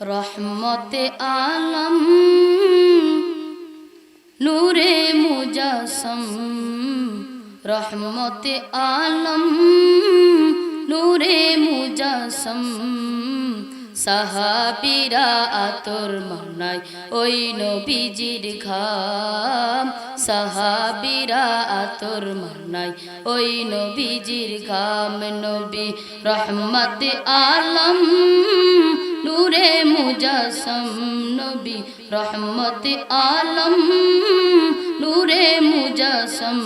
রহমতে আলম, নূরে মুজাসম। রহমতে আলম, নূরে মুজাসম। সাহাবিরা আতর মানায় ওই নবীজির ঘাম। সাহাবিরা আতর মানায় ওই নবীজির ঘাম। নবী রহমত আলম নূরে মুজাসম নবী রহমত আলম, নূরে মুজাসম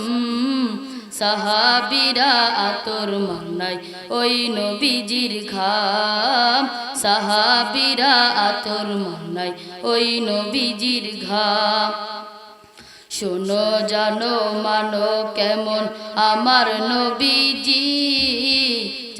সাহাবিরা আতর মানাই ওই নবীজির ঘাম, সাহাবিরা আতর মানাই ওই নবীজির ঘাম। শোনো জানো মানো কেমন আমার নবীজি।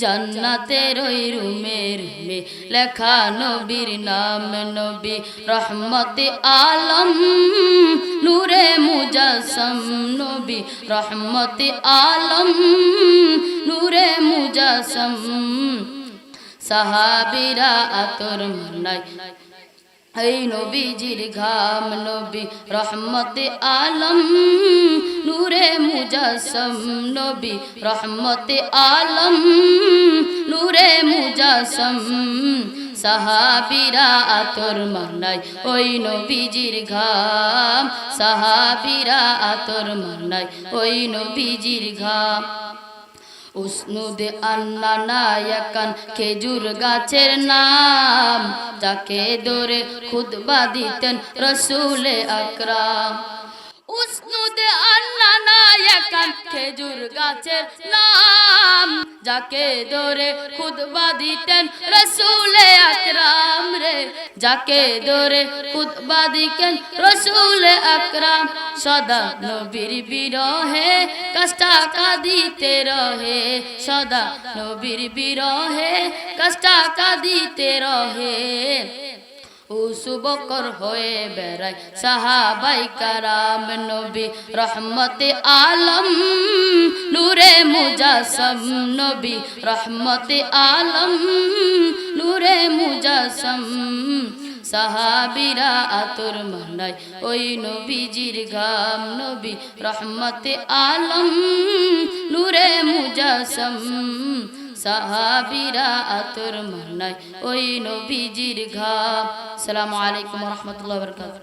জান্নাতের ওই রুমের রুমে লেখা নবীর নাম, নবী রহমতে আলম, নূরে মুজাসম, নবী রহমতে আলম, নূরে মুজাসম। সাহাবিরা আতর মানায়। এই নবীজির ঘাম, নবী রহমতে আলম, নূরে মুজাসম, নবী রহমতে আলম, নূরে মুজাসম। সাহাবিরা আতর মানায় ওই নবীজির ঘাম, সাহাবিরা আতর মানায় ওই নবীজির ঘাম। উসনুদে আন্না নায়াকান খেজুর গাছের নাম, যাকে দরে খুদবা দিতেন রসুলে আকরাম। উসনুদে আন্না নায়াকান খেজুর গাছের নাম, যাকে দরে খুদবা দিতেন রসুলে আকরাম। যাকে দরে খুদবা দিকেন রসুল আকরাম, সদা নবীর বিরহে কষ্টা কাঁদিতে রহে, সদা নবীর বিরহে কষ্টা কাঁদিতে রহে। উসুবকর হয়ে বেড়ায় সাহাবাই কারাম নবী রহমতে আলম, নূরে মুজাসম নবী রহমতে আলম, নূরে মুজাসম সাহাবিরা আতর মানায় ওই নবীজির গাম নবী রহমতে আলম, নূরে মুজাসম সাহাবিরা আতর মানায় ওই নবীজির ঘাম। সালামু আলাইকুম রহমতুল্লাহ বরকাত